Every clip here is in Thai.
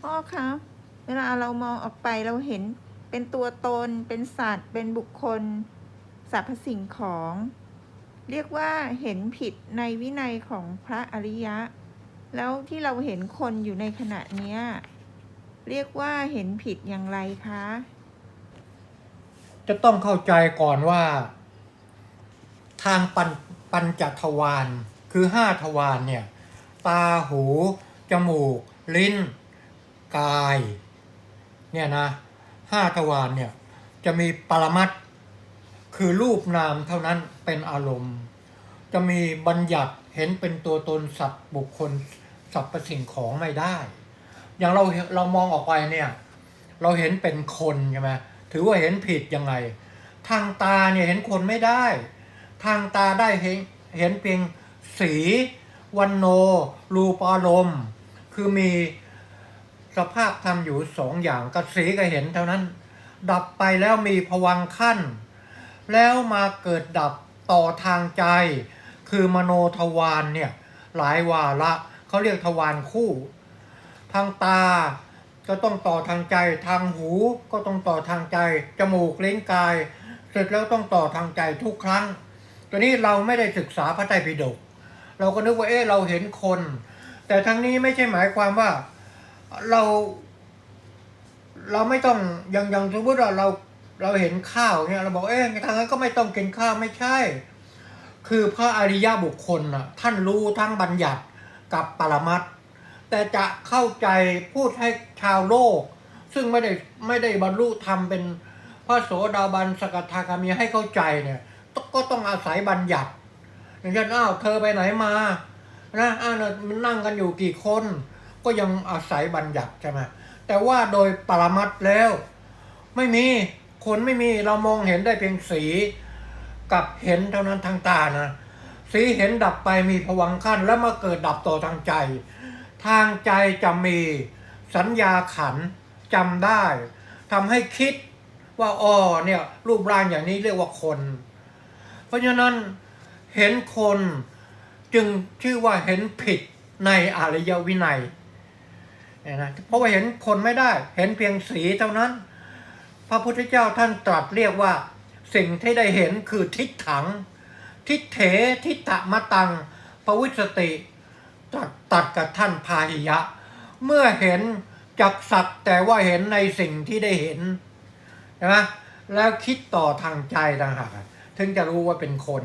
พ่อคะเวลาเรามองออกไปเราเห็นเป็นตัวตน เป็นสัตว์ เป็นบุคคลสรรพสิ่งของ เรียกว่าเห็นผิดในวินัยของพระอริยะ แล้วที่เราเห็นคนอยู่ในขณะเนี้ยเรียกว่าเห็นผิดอย่างไรคะ จะต้องเข้าใจก่อนว่า ทางปัญปัญจทวารคือห้าทวารเนี่ย ตาหู จมูก ลิ้น กายเนี่ยนะห้าทวารเนี่ยจะมีปรมัตคือรูปนามเท่านั้นเป็นอารมณ์ จะมีบัญญัติเห็นเป็นตัวตนสัตว์บุคคลสรรพสิ่งของไม่ได้ อย่างเราเรามองออกไปเนี่ยเราเห็นเป็นคนใช่ไหมถือว่าเห็นผิดยังไง ทางตาเนี่ยเห็นคนไม่ได้ ทางตาได้เห็นเห็นเพียงสีวันโน รูปารมณ์ คือมี สภาพทำอยู่สองอย่างกับสีก็เห็นเท่านั้น ดับไปแล้วมีผวังขั้น แล้วมาเกิดดับต่อทางใจ คือมโนทวารเนี่ยหลายวาระเขาเรียกทวารคู่ ทางตาก็ต้องต่อทางใจทางหูก็ต้องต่อทางใจ จมูกเล้นกาย เสร็จแล้วต้องต่อทางใจทุกครั้งตัวนี้เราไม่ได้ศึกษาพระไตรปิฎกเราก็นึกว่าเอ๊ะเราเห็นคน แต่ทั้งนี้ไม่ใช่หมายความว่า เรา เราไม่ต้องอย่างอย่างสมมติว่าเราเราเห็นข้าวเนี่ยเราบอกเอ๊ะทางนั้นก็ไม่ต้องกินข้าวไม่ใช่ คือพระอริยบุคคลน่ะท่านรู้ทั้งบัญญัติกับปรมัตแต่จะเข้าใจพูดให้ชาวโลก ซึ่งไม่ได้ไม่ได้บรรลุธรรมเป็นพระโสดาบันสกทาคามีให้เข้าใจเนี่ยก็ต้องอาศัยบัญญัติ อย่างเช่นอ้าวเธอไปไหนมานะอ้าวมันนั่งกันอยู่กี่คน ก็ยังอาศัยบัญญัติใช่ไหมแต่ว่าโดยปรมัตแล้ว ไม่มีคนไม่มีเรามองเห็นได้เพียงสีกับเห็นเท่านั้นทางตานะ สีเห็นดับไปมีผวังขั้นแล้วมาเกิดดับต่อทางใจ ทางใจจะมีสัญญาขันจำได้ทำให้คิดว่าอ๋อเนี่ยรูปร่างอย่างนี้เรียกว่าคน เพราะฉะนั้นเห็นคนจึงชื่อว่าเห็นผิดในอริยวินัย เนี่ยนะเพราะว่าเห็นคนไม่ได้ เห็นเพียงสีเท่านั้น พระพุทธเจ้าท่านตรัสเรียกว่า สิ่งที่ได้เห็นคือทิฏฐัง ทิฏเถทิฏฐมตังปวิสติตัดตัดกับท่านพาหิยะ เมื่อเห็นจักสักแต่ว่าเห็นในสิ่งที่ได้เห็นใช่ไหมแล้วคิดต่อทางใจต่างหากถึงจะรู้ว่าเป็นคน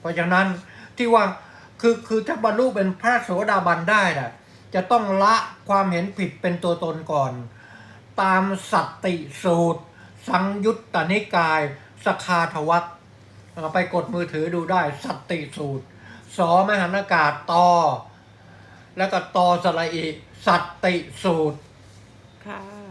เพราะฉะนั้นที่ว่าคือคือถ้าบรรลุเป็นพระโสดาบันได้น่ะ จะต้องละความเห็นผิดเป็นตัวตนก่อน ตามสัตติสูตร สังยุตตนิกาย สคาทวัตไปกดมือถือดูได้สัตติสูตร สอมหันอากาศตอ แล้วก็ตอสระอีสัตติสูตรค่ะ